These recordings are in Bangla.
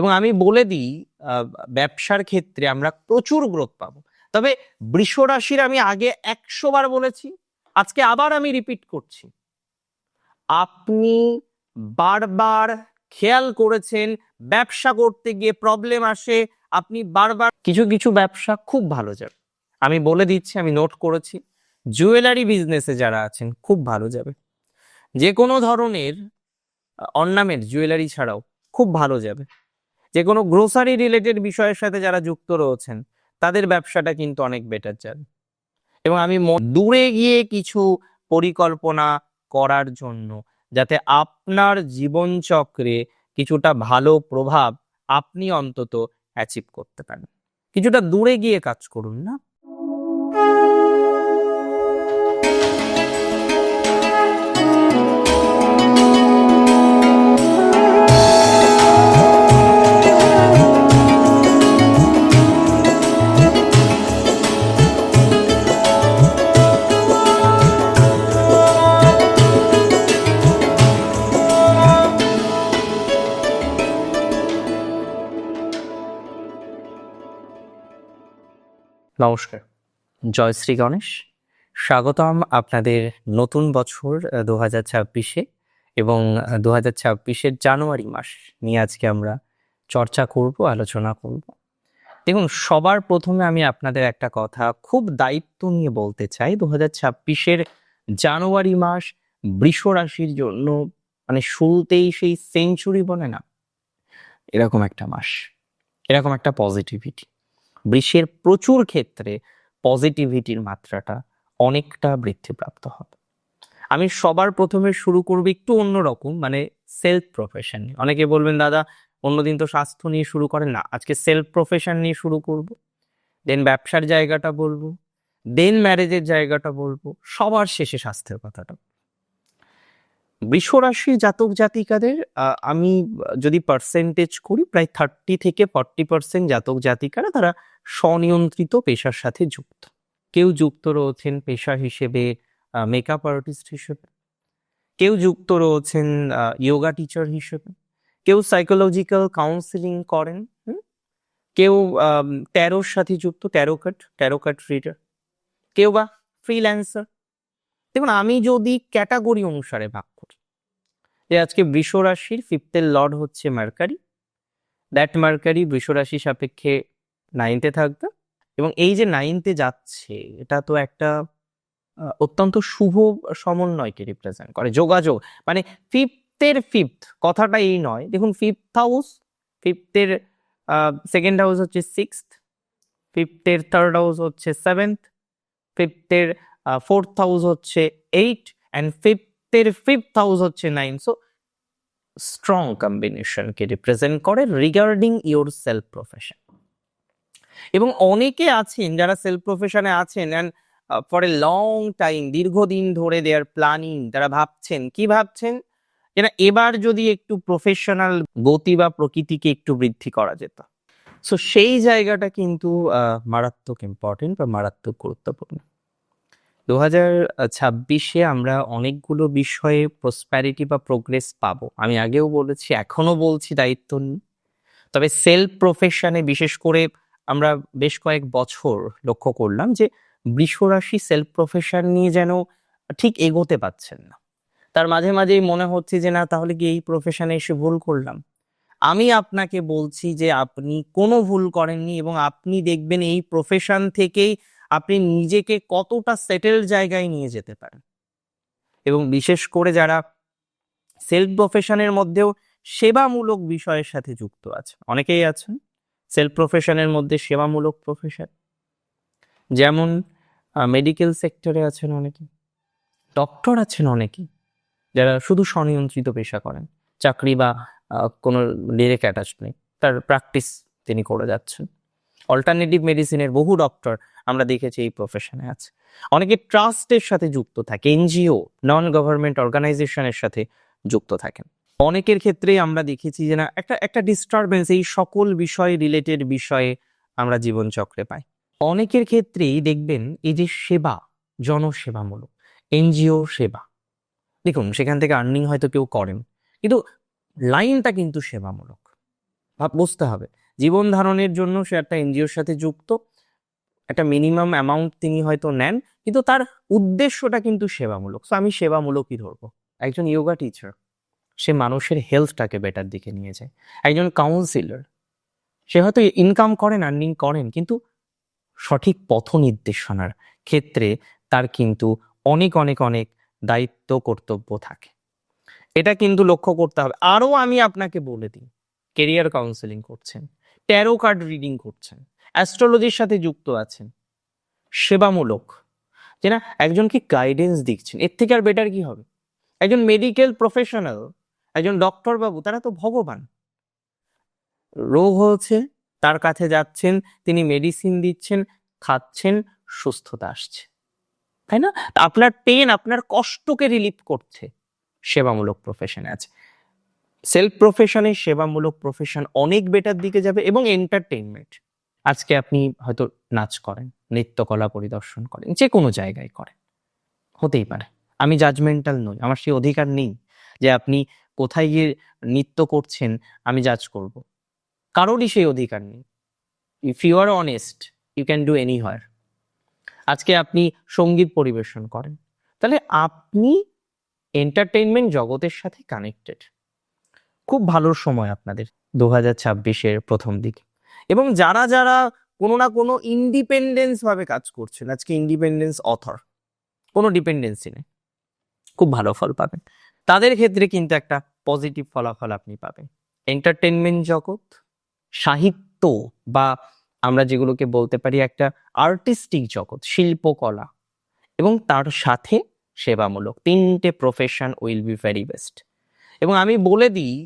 এবং আমি বলে দিই ব্যবসার ক্ষেত্রে আমরা প্রচুর গ্রোথ পাবো। তবে বৃষ রাশির আমি আগে একশো বার বলেছি, আজকে আবার আমি রিপিট করছি। আপনি বারবার খেয়াল করেছেন, ব্যবসা করতে গিয়ে প্রবলেম আসে, আপনি বারবার কিছু কিছু ব্যবসা খুব ভালো যাবে। আমি বলে দিচ্ছি, আমি নোট করেছি জুয়েলারি বিজনেসে যারা আছেন, খুব ভালো যাবে। যে কোনো ধরনের অর্নামেন্ট জুয়েলারি ছাড়াও খুব ভালো যাবে। যে কোনো গ্রোসারি রিলেটেড বিষয়ের সাথে যারা যুক্ত রয়েছেন, তাদের ব্যবসাটা কিন্তু অনেক বেটার যাবে এবং আমি দূরে গিয়ে কিছু পরিকল্পনা করার জন্য যাতে আপনার জীবনচক্রে কিছুটা ভালো প্রভাব আপনি অন্তত অ্যাচিভ করতে পারেন। কিছুটা দূরে গিয়ে কাজ করুন না। নমস্কার। জয় শ্রী গণেশ। স্বাগতম আপনাদের নতুন বছর দু হাজার ছাব্বিশে এবং দু হাজার ছাব্বিশের জানুয়ারি মাস নিয়ে আজকে আমরা চর্চা করব, আলোচনা করব। দেখুন, সবার প্রথমে আমি আপনাদের একটা কথা খুব দায়িত্ব নিয়ে বলতে চাই। দু হাজার ছাব্বিশের জানুয়ারি মাস বৃষ রাশির জন্য মানে শুরুতেই সেই সেঞ্চুরি বলে না, এরকম একটা মাস, এরকম একটা পজিটিভিটি বৃষের প্রচুর ক্ষেত্রে পজিটিভিটির মাত্রাটা অনেকটা বৃদ্ধিপ্রাপ্ত হবে। আমি সবার প্রথমে শুরু করব একটু অন্যরকম মানে সেলফ প্রফেশন অনেকে বলবেন, দাদা, অন্যদিন তো স্বাস্থ্য নিয়ে শুরু করেন না, আজকে সেলফ প্রফেশন নিয়ে শুরু করব। দেন ব্যবসার জায়গাটা বলব দেন ম্যারেজের জায়গাটা বলব, সবার শেষে স্বাস্থ্যের কথাটা। বৃষ রাশির জাতক জাতিকাদের আমি যদি পার্সেন্টেজ করি, প্রায় থার্টি থেকে ফর্টি পার্সেন্ট জাতক জাতিকারা তারা স্বনিয়ন্ত্রিত পেশার সাথে যুক্ত কেউ যুক্ত রয়েছেন পেশা হিসেবে মেকআপ আর্টিস্ট হিসেবে, কেউ যুক্ত রয়েছেন যোগা টিচার হিসেবে, কেউ সাইকোলজিক্যাল কাউন্সিলিং করেন? কেউ ট্যারোর সাথে যুক্ত tarot card tarot card reader কেউ বা ফ্রিল্যান্সার দেখুন, আমি যদি ক্যাটাগরি অনুসারে ভাগ যে আজকে বৃষ রাশির ফিফথের লর্ড হচ্ছে মার্কারি। দ্যাট মার্কারি বৃষ রাশি সাপেক্ষে নাইনতে থাকবে এবং এই যে নাইনতে যাচ্ছে, এটা তো একটা অত্যন্ত শুভ সমন্বয়কে রিপ্রেজেন্ট করে, যোগাযোগ। মানে ফিফথের ফিফথ কথাটা এই নয়। দেখুন ফিফথ হাউস ফিফথের সেকেন্ড হাউস হচ্ছে সিক্সথ ফিফথের থার্ড হাউস হচ্ছে সেভেন্থ ফিফথের ফোর্থ হাউস হচ্ছে এইট অ্যান্ড ফিফথের ফিফথ হাউস হচ্ছে নাইন সো স্ট্রং কম্বিনেশনকে রিপ্রেজেন্ট করে রিগার্ডিং ইওর সেলফ প্রফেশন এবং অনেকে আছেন যারা সেলফ প্রফেশনে আছেন and for a long time দীর্ঘদিন ধরে দেয়ার প্ল্যানিং তারা ভাবছেন, কি ভাবছেন? যে না এবার যদি একটু প্রফেশনাল গতি বা প্রকৃতিকে একটু বৃদ্ধি করা যেত। সো সেই জায়গাটা কিন্তু মারাত্মক ইম্পর্টেন্ট বা মারাত্মক গুরুত্বপূর্ণ। দু হাজার ছাব্বিশে আমরা অনেকগুলো বিষয়ে প্রসপ্যারিটি বা প্রোগ্রেস পাবো। আমি আগেও বলেছি এখনও বলছি দায়িত্ব নিই তবে সেলফ প্রফেশনে বিশেষ করে আমরা বেশ কয়েক বছর লক্ষ্য করলাম যে বৃষরাশি সেলফ প্রফেশন নিয়ে যেন ঠিক এগোতে পাচ্ছেন না। তার মাঝে মাঝেই মনে হচ্ছে যে না, তাহলে কি এই প্রফেশনে এসে ভুল করলাম? আমি আপনাকে বলছি যে আপনি কোনো ভুল করেননি এবং আপনি দেখবেন এই প্রফেশন থেকেই আপনি নিজেকে কতটা সেটেল জায়গায় নিয়ে যেতে পারেন। এবং বিশেষ করে যারা সেলফ প্রফেশনের মধ্যেও সেবামূলক বিষয়ের সাথে যুক্ত আছে অনেকেই আছেন সেলফ প্রফেশনের মধ্যে সেবামূলক প্রফেশন যেমন মেডিকেল সেক্টরে আছেন অনেকে ডক্টর আছেন অনেকে, যারা শুধু স্বনিয়ন্ত্রিত পেশা করেন, চাকরি বা কোনো ডিরেক্ট অ্যাটাচ নেই, তার প্র্যাকটিস তিনি করে যাচ্ছেন। অল্টারনেটিভ মেডিসিনের বহু ডক্টর আমরা দেখেছি এই প্রফেশনে আছে। অনেকে ট্রাস্টের সাথে যুক্ত থাকে এনজিও নন গভর্নমেন্ট অর্গানাইজেশনের সাথে যুক্ত থাকেন। অনেকের ক্ষেত্রেই আমরা দেখেছি যে না, একটা একটা ডিস্টারবেন্স এই সকল বিষয় রিলেটেড বিষয়ে আমরা জীবনচক্রে পাই। অনেকের ক্ষেত্রেই দেখবেন এই যে সেবা, জনসেবামূলক এনজিও সেবা। দেখুন, সেখান থেকে আর্নিং হয়তো কেউ করেন, কিন্তু লাইনটা কিন্তু সেবামূলক। বুঝতে হবে। জীবন ধারণের জন্য সে একটা এনজিওর সাথে যুক্ত। একটা মিনিমাম অ্যামাউন্ট তিনি হয়তো নেন, কিন্তু তার উদ্দেশ্যটা কিন্তু সেবামূলক। সো আমি সেবামূলকই ধরবো। একজন যোগা টিচার সে মানুষের হেলথটাকে বেটার দিকে নিয়ে যায়। একজন কাউন্সিলর সে হয়তো ইনকাম করেন আর্নিং করেন, কিন্তু সঠিক পথ নির্দেশনার ক্ষেত্রে তার কিন্তু অনেক অনেক অনেক দায়িত্ব কর্তব্য থাকে। এটা কিন্তু লক্ষ্য করতে হবে। আরও আমি আপনাকে বলে দিই কেরিয়ার কাউন্সেলিং করছেন। ট্যারো কার্ড রিডিং করছেন অ্যাস্ট্রোলজির সাথে যুক্ত আছেন, সেবামূলক, যে না একজনকে গাইডেন্স দিচ্ছেন, এর থেকে আর বেটার কি হবে? একজন মেডিকেল প্রফেশনাল একজন ডক্টর বাবু, তারা তো ভগবান। রোগ হচ্ছে তার কাছে যাচ্ছেন, তিনি মেডিসিন দিচ্ছেন, খাচ্ছেন, সুস্থতা আসছে। তাই না? আপনার পেন আপনার কষ্টকে রিলিফ করছে, সেবামূলক প্রফেশনে আছে। সেলফ প্রফেশনে সেবামূলক প্রফেশন অনেক বেটার দিকে যাবে এবং এন্টারটেইনমেন্ট আজকে আপনি হয়তো নাচ করেন, নৃত্যকলা পরিদর্শন করেন, যে কোনো জায়গায় করেন। হতেই পারে। আমি জাজমেন্টাল নই, আমার সেই অধিকার নেই যে আপনি কোথায় গিয়ে নৃত্য করছেন, আমি জাজ করব। কারোরই সেই অধিকার নেই। If you are honest you can do any হার আজকে আপনি সংগীত পরিবেশন করেন, তাহলে আপনি এন্টারটেইনমেন্ট জগতের সাথে কানেক্টেড খুব ভালো সময় আপনাদের দু হাজার ছাব্বিশের প্রথম দিকে। এবং যারা যারা কোনো না কোনো ইন্ডিপেন্ডেন্স ভাবে কাজ করছেন, আজকে ইন্ডিপেন্ডেন্স অথর কোনো ডিপেন্ডেন্সি নেই, খুব ভালো ফল পাবেন। তাদের ক্ষেত্রে কিন্তু একটা পজিটিভ ফলাফল আপনি পাবেন। এন্টারটেনমেন্ট জগৎ, সাহিত্য বা আমরা যেগুলোকে বলতে পারি একটা আর্টিস্টিক জগৎ, শিল্পকলা এবং তার সাথে সেবামূলক তিনটে profession will be very best এবং আমি বলে দিই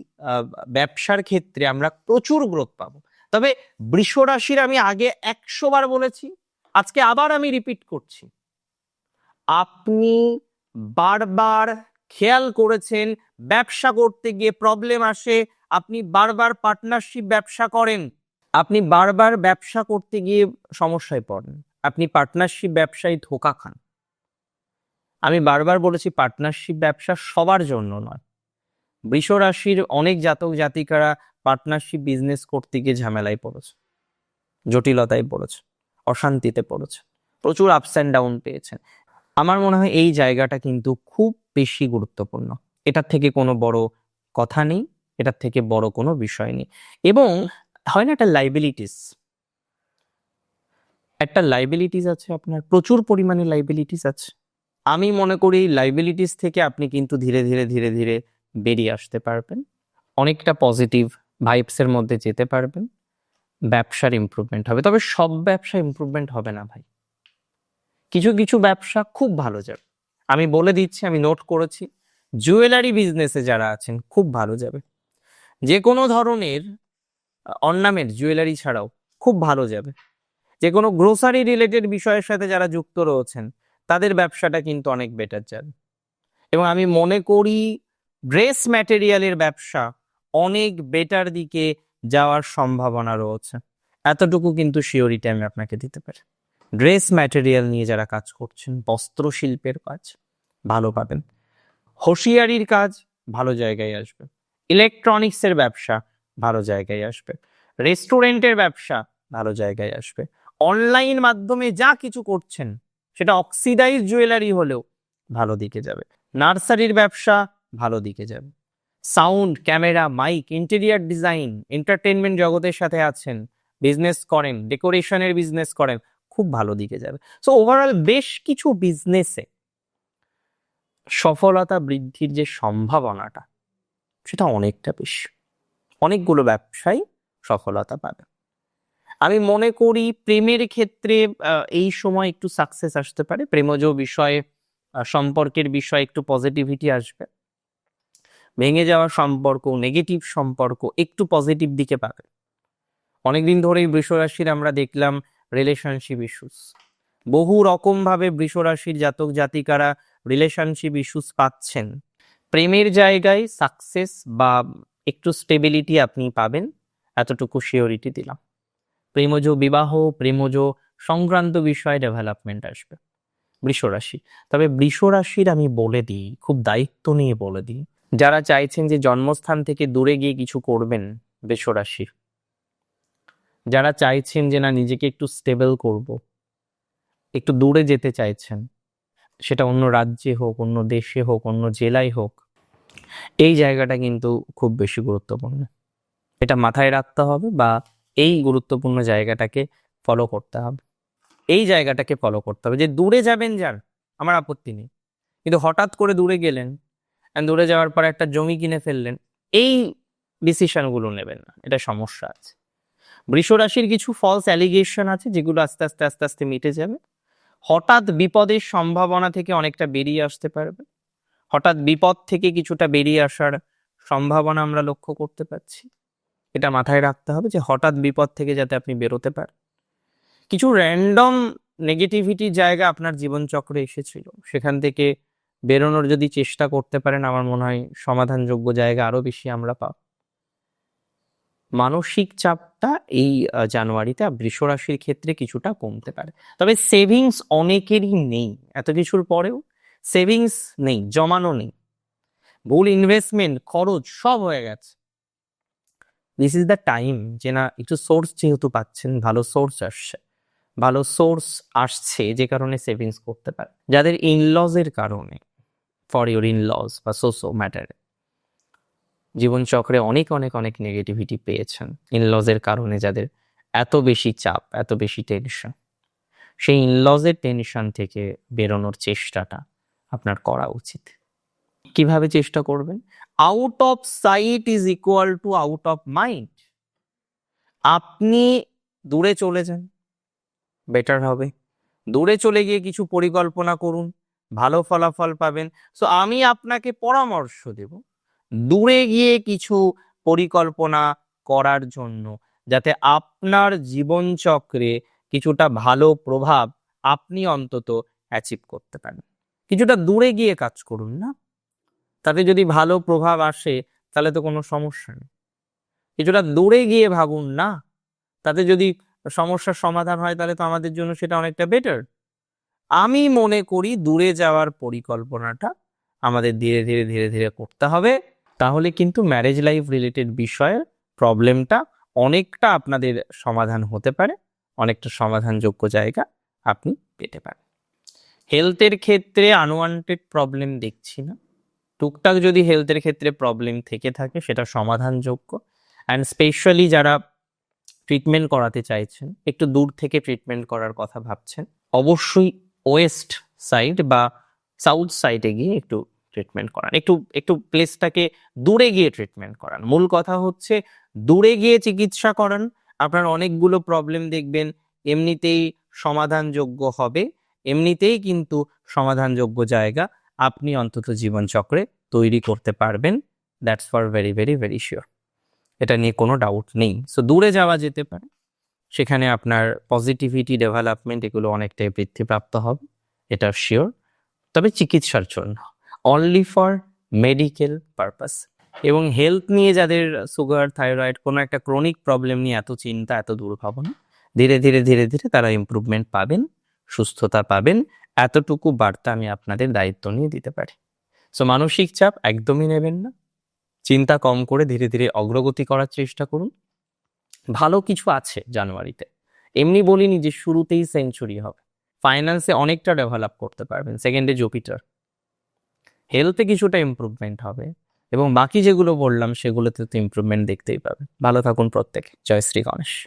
ব্যবসার ক্ষেত্রে আমরা প্রচুর গ্রোথ পাবো। তবে বৃষ রাশির আমি আগে একশো বার বলেছি, আজকে আবার আমি রিপিট করছি। আপনি বারবার খেয়াল করেছেন, ব্যবসা করতে গিয়ে প্রবলেম আসে, আপনি বারবার পার্টনারশিপ ব্যবসা করেন, আপনি বারবার ব্যবসা করতে গিয়ে সমস্যায় পড়েন, আপনি পার্টনারশিপ ব্যবসায় ধোকা খান। আমি বারবার বলেছি পার্টনারশিপ ব্যবসা সবার জন্য নয়। বৃষ রাশির অনেক জাতক জাতিকারা পার্টনারশিপ বিজনেস করতে গিয়ে ঝামেলায় পড়েছে, জটিলতায় পড়েছে, অশান্তিতে পড়েছে, প্রচুর আপস অ্যান্ড ডাউন পেয়েছেন। আমার মনে হয় এই জায়গাটা কিন্তু খুব বেশি গুরুত্বপূর্ণ। এটার থেকে কোনো বড় কথা নেই, এটার থেকে বড় কোনো বিষয় নেই। এবং হয় না একটা লাইবিলিটিস একটা লাইবিলিটিস আছে আপনার, প্রচুর পরিমাণে লাইবিলিটিস আছে। আমি মনে করি লাইবিলিটিস থেকে আপনি কিন্তু ধীরে ধীরে ধীরে ধীরে বেরিয়ে আসতে পারবেন। অনেকটা পজিটিভ ভাইবসের মধ্যে যেতে পারবেন। ব্যবসার ইমপ্রুভমেন্ট হবে। তবে সব ব্যবসা ইমপ্রুভমেন্ট হবে না ভাই। কিছু কিছু ব্যবসা খুব ভালো যাবে। আমি বলে দিচ্ছি, আমি নোট করেছি জুয়েলারি বিজনেসে যারা আছেন, খুব ভালো যাবে। যে কোনো ধরনের অর্নামেন্ট জুয়েলারি ছাড়াও খুব ভালো যাবে। যে কোনো গ্রোসারি রিলেটেড বিষয়ের সাথে যারা যুক্ত রয়েছেন, তাদের ব্যবসাটা কিন্তু অনেক বেটার যাবে। এবং আমি মনে করি ড্রেস ম্যাটেরিয়ালের ব্যবসা অনেক বেটার দিকে যাওয়ার সম্ভাবনা রয়েছে। এতটুকু কিন্তু শিওরিটি আমি আপনাকে দিতে পারি। ড্রেস ম্যাটেরিয়াল নিয়ে যারা কাজ করছেন বস্ত্র শিল্পের কাজ, ভালো পাবেন। হোশিয়ারির কাজ, ভালো জায়গায় আসবে। ইলেকট্রনিক্সের ব্যবসা, ভালো জায়গায় আসবে। রেস্টুরেন্টের ব্যবসা, ভালো জায়গায় আসবে। অনলাইন মাধ্যমে যা কিছু করছেন, সেটা অক্সিডাইজ জুয়েলারি হলেও ভালো দিকে যাবে। নার্সারির ব্যবসা ভালো দিকে যাবে। Sound, camera, mic, interior design entertainment জগতের সাথে আছেন, বিজনেস করেন, ডেকোরেশনের বিজনেস করেন, খুব ভালো দিকে যাবে। সো ওভারঅল বেশ কিছু বিজনেসে সফলতা বৃদ্ধির যে সম্ভাবনাটা, সেটা অনেকটা বেশি। অনেকগুলো ব্যবসায় সফলতা পাবে। আমি মনে করি প্রেমের ক্ষেত্রে এই সময় একটু সাকসেস আসতে পারে। প্রেমজ বিষয়ে সম্পর্কের বিষয়ে একটু পজিটিভিটি আসবে। ভেঙে যাওয়া সম্পর্ক নেগেটিভ সম্পর্ক একটু পজিটিভ দিকে পাবে। অনেকদিন ধরেই বৃষরাশির আমরা দেখলাম রিলেশনশিপ ইস্যুস বহু রকম ভাবে বৃষরাশির জাতক জাতিকারা রিলেশনশিপ ইস্যুস পাচ্ছেন। প্রেমের জায়গায় সাকসেস বা একটু স্টেবিলিটি আপনি পাবেন, এতটুকু শিওরিটি দিলাম। প্রেমজ বিবাহ, প্রেমজ সংক্রান্ত বিষয়ে ডেভেলপমেন্ট আসবে বৃষরাশি তবে বৃষরাশির আমি বলে দিই, খুব দায়িত্ব নিয়ে বলে দিই যারা চাইছেন যে জন্মস্থান থেকে দূরে গিয়ে কিছু করবেন বৃষরাশি যারা চাইছেন যে না নিজেকে একটু স্টেবল করব, একটু দূরে যেতে চাইছেন, সেটা অন্য রাজ্যে হোক, অন্য দেশে হোক, অন্য জেলায় হোক, এই জায়গাটা কিন্তু খুব বেশি গুরুত্বপূর্ণ। এটা মাথায় রাখতে হবে বা এই গুরুত্বপূর্ণ জায়গাটাকে ফলো করতে হবে। এই জায়গাটাকে ফলো করতে হবে যে দূরে যাবেন যার আমার আপত্তি নেই। কিন্তু হঠাৎ করে দূরে গেলেন দূরে যাওয়ার পর একটা জমি কিনে ফেললেন। এই ডিসিশনগুলো নেবেন না, এটা সমস্যা আছে। বৃষ রাশির কিছু ফলস অ্যালিগেশন আছে, যেগুলো আস্তে আস্তে আস্তে আস্তে মিটে যাবে। হঠাৎ বিপদের সম্ভাবনা থেকে অনেকটা বেরিয়ে আসতে পারবে। হঠাৎ বিপদ থেকে কিছুটা বেরিয়ে আসার সম্ভাবনা আমরা লক্ষ্য করতে পারছি। এটা মাথায় রাখতে হবে যে হঠাৎ বিপদ থেকে যাতে আপনি বেরোতে পারেন। কিছু র্যান্ডম নেগেটিভিটি জায়গা আপনার জীবনচক্রে এসেছিল। সেখান থেকে বেরোনোর যদি চেষ্টা করতে পারেন, আমার মনে হয় সমাধানযোগ্য জায়গা আরও বেশি আমরা পাব। মানসিক চাপটা এই জানুয়ারিতে বৃষ রাশির ক্ষেত্রে কিছুটা কমতে পারে। তবে সেভিংস অনেকেরই নেই, এত কিছুর পরেও সেভিংস নেই, জমানো নেই। ভুল ইনভেস্টমেন্ট খরচ সব হয়ে গেছে। দিস ইজ দ্য টাইম যে না, একটু সোর্স যেহেতু পাচ্ছেন, ভালো সোর্স আসছে। ভালো সোর্স আসছে, যে কারণে সেভিংস করতে পারে। যাদের ইনলজের কারণে। ফর ইউর ইনলজ বা সোসো ম্যাটারে জীবনচক্রে অনেক অনেক অনেক নেগেটিভিটি পেয়েছেন ইনলজের কারণে যাদের এত বেশি চাপ, এত বেশি টেনশন সেই ইনলজের টেনশন থেকে বেরোনোর চেষ্টাটা আপনার করা উচিত। কীভাবে চেষ্টা করবেন? Out of sight is equal to out of mind আপনি দূরে চলে যান। বেটার হবে। দূরে চলে গিয়ে কিছু পরিকল্পনা করুন। ভালো ফলাফল পাবেন। সো আমি আপনাকে পরামর্শ দেব দূরে গিয়ে কিছু পরিকল্পনা করার জন্য যাতে আপনার জীবনচক্রে কিছুটা ভালো প্রভাব আপনি অন্তত অ্যাচিভ করতে পারেন। কিছুটা দূরে গিয়ে কাজ করুন না। তাতে যদি ভালো প্রভাব আসে, তাহলে তো কোনো সমস্যা নেই। কিছুটা দূরে গিয়ে ভাবুন না। তাতে যদি সমস্যার সমাধান হয়, তাহলে তো আমাদের জন্য সেটা অনেকটা বেটার আমি মনে করি দূরে যাওয়ার পরিকল্পনাটা আমাদের ধীরে ধীরে ধীরে ধীরে করতে হবে। তাহলে কিন্তু ম্যারেজ লাইফ রিলেটেড বিষয়ের প্রবলেমটা অনেকটা আপনাদের সমাধান হতে পারে, অনেকটা সমাধানযোগ্য জায়গা আপনি পেতে পারেন। হেলথের ক্ষেত্রে আনওয়ান্টেড প্রবলেম দেখছি না। টুকটাক যদি হেলথের ক্ষেত্রে প্রবলেম থেকে থাকে সেটা সমাধানযোগ্য। অ্যান্ড স্পেশালি যারা ট্রিটমেন্ট করাতে চাইছেন, একটু দূর থেকে ট্রিটমেন্ট করার কথা ভাবছেন, অবশ্যই ওয়েস্ট সাইড বা সাউথ সাইডে গিয়ে একটু ট্রিটমেন্ট করান। একটু একটু প্লেসটাকে দূরে গিয়ে ট্রিটমেন্ট করান। মূল কথা হচ্ছে দূরে গিয়ে চিকিৎসা করান। আপনার অনেকগুলো প্রবলেম দেখবেন, এমনিতেই সমাধানযোগ্য হবে। এমনিতেই কিন্তু সমাধানযোগ্য জায়গা আপনি অন্তত জীবনচক্রে তৈরি করতে পারবেন। That's for very very very sure এটা নিয়ে কোনো ডাউট নেই। সো দূরে যাওয়া যেতে পারে। সেখানে আপনার পজিটিভিটি ডেভেলপমেন্ট এগুলো অনেকটাই বৃদ্ধিপ্রাপ্ত হবে, এটা শিওর তবে চিকিৎসার জন্য অনলি ফর মেডিকেল পারপাস এবং হেলথ নিয়ে যাদের সুগার থাইরয়েড কোনো একটা ক্রনিক প্রবলেম নিয়ে এত চিন্তা, এত দুর্ভাবনা, ধীরে ধীরে ধীরে ধীরে তারা ইমপ্রুভমেন্ট পাবেন, সুস্থতা পাবেন, এতটুকু বার্তা আমি আপনাদের দায়িত্ব নিয়ে দিতে পারি। সো মানসিক চাপ একদমই নেবেন না। চিন্তা কম করে ধীরে ধীরে অগ্রগতি করার চেষ্টা করুন। ভালো কিছু আছে জানুয়ারিতে। এমনি বলিনি যে শুরুতেই সেঞ্চুরি হবে। ফাইন্যান্সে অনেকটা ডেভেলপ করতে পারবেন সেকেন্ডে জুপিটার হেলথে কিছুটা ইম্প্রুভমেন্ট হবে এবং বাকি যেগুলো বললাম সেগুলোতে তো ইম্প্রুভমেন্ট দেখতেই পাবেন। ভালো থাকুন প্রত্যেকে। জয় শ্রী গণেশ।